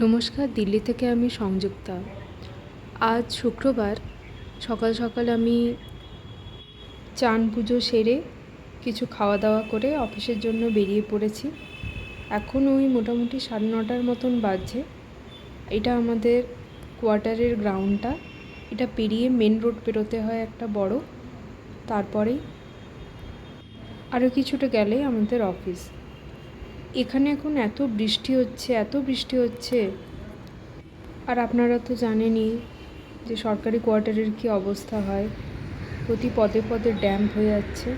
নমস্কার, দিল্লি থেকে আমি সংযুক্তা। আজ শুক্রবার সকাল সকাল আমি চান পুজো সেরে কিছু খাওয়া দাওয়া করে অফিসের জন্য বেরিয়ে পড়েছি। এখন ওই মোটামুটি সাড়ে নটার মতন বাজছে। এটা আমাদের কোয়ার্টারের গ্রাউন্ডটা। এটা পেরিয়ে মেন রোড পেরোতে হয় একটা বড়। তারপরেই আরও কিছুটা গেলেই আমাদের অফিস। এখানে এখন এত বৃষ্টি হচ্ছে, এত বৃষ্টি হচ্ছে। আর আপনারা তো জানেনই যে সরকারি কোয়ার্টারের কী অবস্থা হয়। প্রতি পদে পদে ড্যাম্প হয়ে যাচ্ছে।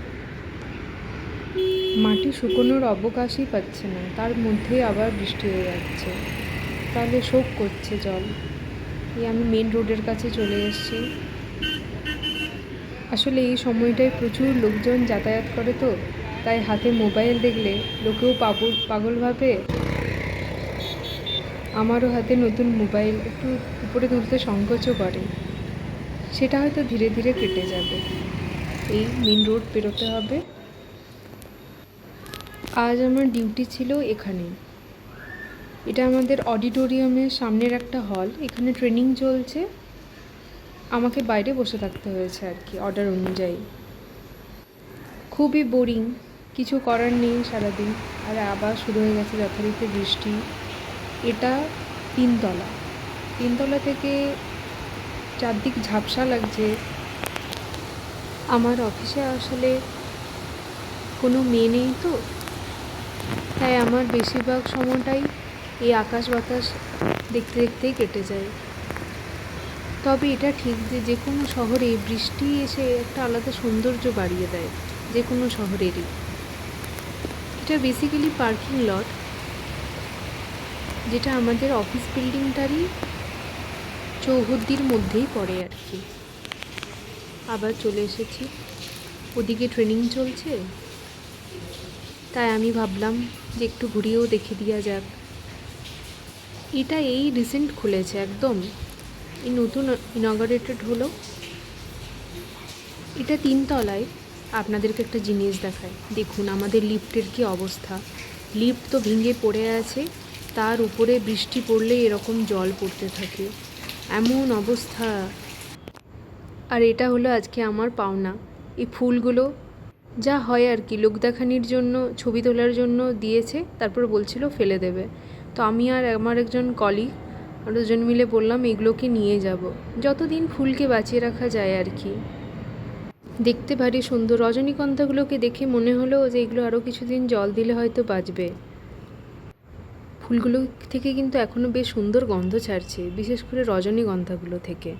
মাটি শুকোনোর অবকাশই পাচ্ছে না, তার মধ্যেই আবার বৃষ্টি হয়ে যাচ্ছে। তাহলে শোক করছে জল। এই আমি মেন রোডের কাছে চলে এসেছি। আসলে এই সময়টায় প্রচুর লোকজন যাতায়াত করে তো। তাই হাতে মোবাইল দেখলে লোকেও পাগল পাগল ভাবে। আমারও হাতে নতুন মোবাইল, একটু উপরে তুলতে সংকোচও করে। সেটা হয়তো ধীরে ধীরে কেটে যাবে। এই মেন রোড পেরোতে হবে। আজ আমার ডিউটি ছিল এখানে এটা আমাদের অডিটোরিয়ামের সামনের একটা হল। এখানে ট্রেনিং চলছে। আমাকে বাইরে বসে থাকতে হয়েছে আর কি, অর্ডার অনুযায়ী। খুবই বোরিং। কিছু করার নেই সারাদিন। আর আবার শুরু হয়ে গেছে যথারীতি বৃষ্টি। এটা তিনতলা। তিনতলা থেকে চারদিক ঝাপসা লাগছে। আমার অফিসে আসলে কোনো মেয়ে নেই তো। তাই আমার বেশিরভাগ সময়টাই এই আকাশ বাতাস দেখতে দেখতেই কেটে যায়। তবে এটা ঠিক যে যে কোনো শহরে বৃষ্টি এসে একটা আলাদা সৌন্দর্য বাড়িয়ে দেয়। যে কোনো শহরেরই। এটা বেসিক্যালি পার্কিং লট যেটা আমাদের অফিস বিল্ডিংটারই চৌহদ্দির মধ্যেই পড়ে আর কি। আবার চলে এসেছি। ওদিকে ট্রেনিং চলছে। তাই আমি ভাবলাম যে একটু ঘুরিয়েও দেখে দেওয়া যাক। এটা এই রিসেন্ট খুলেছে একদম। এই নতুন ইনগরেটেড হলো। এটা তিনতলায়। আপনাদেরকে একটা জিনিস দেখায় দেখুন, আমাদের লিফটের কি অবস্থা। লিফট তো ভেঙে পড়ে আছে, তার উপরে বৃষ্টি পড়লে এরকম জল পড়তে থাকে। এমন অবস্থা। আর এটা হলো আজকে আমার পাওনা। এই ফুলগুলো যা হয় আর কি লোক দেখানির জন্য, ছবি তোলার জন্য দিয়েছে, তারপর বলছিল ফেলে দেবে। তো আমি আর আমার একজন কলিগ দুজন মিলে বললাম, এগুলোকে নিয়ে যাব। যতদিন ফুলকে বাঁচিয়ে রাখা যায় আর কি। দেখতে ভারী সুন্দর। রজনীগন্ধাগুলোকে দেখে মনে হলো যে এগুলো আরও কিছুদিন জল দিলে হয়তো বাঁচবে ফুলগুলো থেকে কিন্তু এখনও বেশ সুন্দর গন্ধ ছাড়ছে, বিশেষ করে রজনীগন্ধাগুলো থেকে।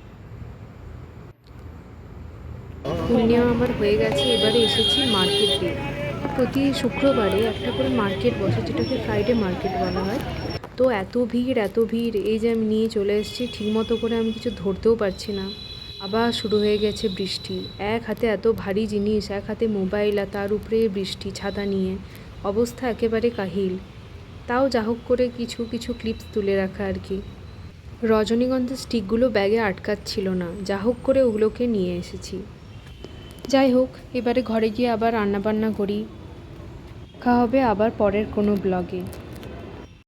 ফুল নেওয়া আমার হয়ে গেছে, এবারে এসেছি মার্কেটে। প্রতি শুক্রবারে একটা করে মার্কেট বসে, যেটাকে ফ্রাইডে মার্কেট বলা হয়। তো এত ভিড় এত ভিড়, এই যে আমি নিয়ে চলে এসেছি, ঠিকমতো করে আমি কিছু ধরতেও পারছি না। আবার শুরু হয়ে গেছে বৃষ্টি। এক হাতে এত ভারী জিনিস, এক হাতে মোবাইল আর তার উপরে বৃষ্টি, ছাতা নিয়ে। অবস্থা একেবারে কাহিল। তাও যা হোক করে কিছু কিছু ক্লিপস তুলে রাখা আর কি। রজনীগন্ধার স্টিকগুলো ব্যাগে আটকাচ্ছিল না। যা হোক করে ওগুলোকে নিয়ে এসেছি। যাই হোক, এবারে ঘরে গিয়ে আবার রান্নাবান্না করি। দেখা হবে আবার পরের কোনো ব্লগে